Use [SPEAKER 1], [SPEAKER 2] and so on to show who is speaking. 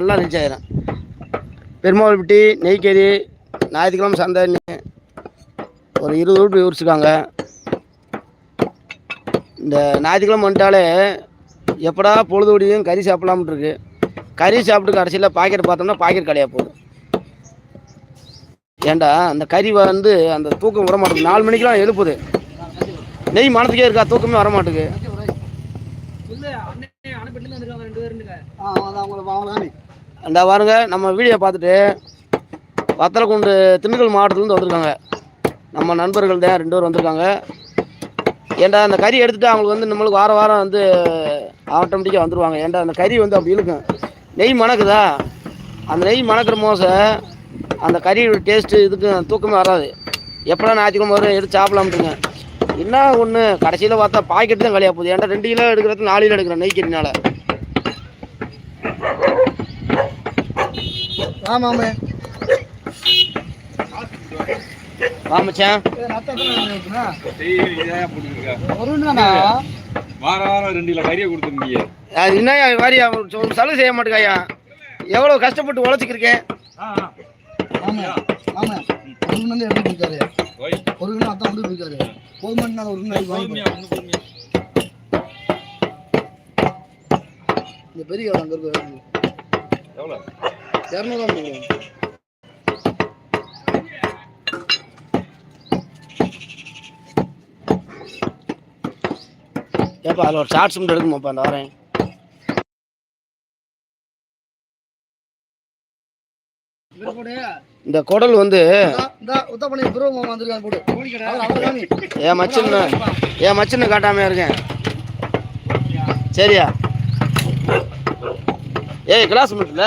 [SPEAKER 1] நல்லா ரீச் ஆயிரும் பெருமாள்பட்டி நெய்க்கறி ஞாயிற்றுக்கிழமை சந்தை ஒரு இருபது ரூபாய் உரிச்சுக்காங்க இந்த ஞாயிற்றுக்கிழமை வந்துட்டாலே எப்படா பொழுது விடியும் கறி சாப்பிடலாம்னு இருக்கு கறி சாப்பிட்டு கடைசியில் பாக்கெட் பார்த்தோம்னா பாக்கெட் கடையாக போகுது ஏண்டா அந்த கறி வந்து அந்த தூக்கம் வர மாட்டேங்குது நாலு மணிக்கெலாம் எழுப்புது நெய் மனத்துக்கே இருக்கா தூக்கமே வர மாட்டேங்குது அந்த பாருங்க நம்ம வீடியோ பார்த்துட்டு வத்தலக்குண்டு திண்டுக்கல் மாவட்டத்துலேருந்து வந்திருக்காங்க. நம்ம நண்பர்கள் தான் ரெண்டு பேர் வந்திருக்காங்க. ஏன்டா அந்த கறி எடுத்துகிட்டு அவங்களுக்கு வந்து நம்மளுக்கு வாரம் வாரம் வந்து ஆட்டோமேட்டிக்காக வந்துடுவாங்க ஏன்டா அந்த கறி வந்து அப்படி இருக்கும் நெய் மணக்குதா? அந்த நெய் மணக்கிற மோசை அந்த கறியோட டேஸ்ட்டு இதுக்கு தூக்கமே வராது. எப்படா ஞாயிற்றுக்கிழமை வரும் எடுத்து சாப்பிடலாம்ட்டுங்க. என்ன ஒன்று கடைசியில் பார்த்தா பாக்கெட்டு தான் கழியாக போகுது. ஏன்டா ரெண்டு கிலோ எடுக்கிறது நாலு கிலோ எடுக்கிறேன் நெய்
[SPEAKER 2] ஆமாமே
[SPEAKER 1] வாமச்சான்
[SPEAKER 3] வாரம் வாரம் ரெண்டு கிலோ கறியை கொடுத்துருந்தீங்க.
[SPEAKER 1] அது என்ன மாதிரி ஒரு சலுகை செய்ய மாட்டேங்கையா எவ்வளோ கஷ்டப்பட்டு உழைச்சிக்கிருக்கேன்?
[SPEAKER 2] ஆமா ஆமா ஒரு கிலோ எப்படி கொடுத்தாரு? ஒரு அத்தான் கொண்டு போயிருக்காரு போதுமானா ஒரு
[SPEAKER 3] ஒன்று பொறுமையா
[SPEAKER 2] இந்த பெரிய அங்கே இருக்கு.
[SPEAKER 3] எவ்வளோ
[SPEAKER 2] இரநூறுவா
[SPEAKER 1] ஏப்பா அதில் ஒரு ஷார்ட்ஸ் மட்டும் எடுக்குமாப்பா அந்த வரேன். இந்த குடல் வந்து
[SPEAKER 2] வந்திருக்காரு
[SPEAKER 1] என் மச்சின்னு என் மச்சின்னு காட்டாம இருக்கேன்? சரியா? ஏய் கிளாஸ் மட்டும்